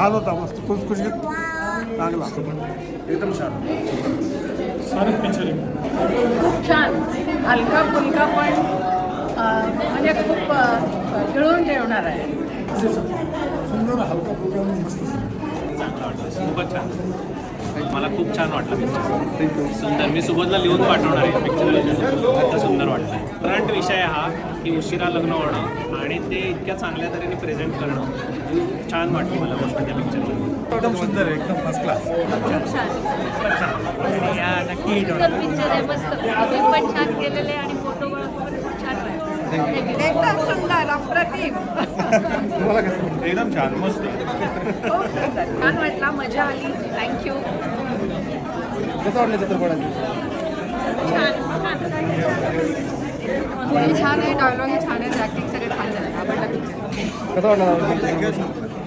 छान होता मस्त. खुसखुशीत चांगला. एकदम छान. सारंग पिक्चर खूप छान. हलका फुलका पण म्हणजे खूप खिळून ठेवणार आहे. सुंदर हलका प्रोग्राम मस्त. मला खूप छान वाटलं पिक्चर सुंदर. मी सुबोधला लिहून पाठवणार आहे पिक्चर आता सुंदर वाटलं. करंट विषय हा की उशिरा लग्न होणं आणि ते इतक्या चांगल्या तऱ्हेने प्रेझेंट करणं. छान वाटलं मला गोष्ट त्या पिक्चरमध्ये एकदम सुंदर आहे एकदम फर्स्ट क्लास खूप छान. या नक्की पिक्चर आहे मस्त. अभिनय पण छान केलेले आणि फोटो पण खूप छान वाटले एकदम सुंदर अप्रतिम. तुम्हाला कसं एकदम छान मस्त. छान वाटला मजा आली. थँक्यू कसं वाटलं चित्रपटात? छान आहे डायलॉग छान आहे ॲक्टिंग सगळे छान झालं आवडला पिक्चर कसं वाटलं?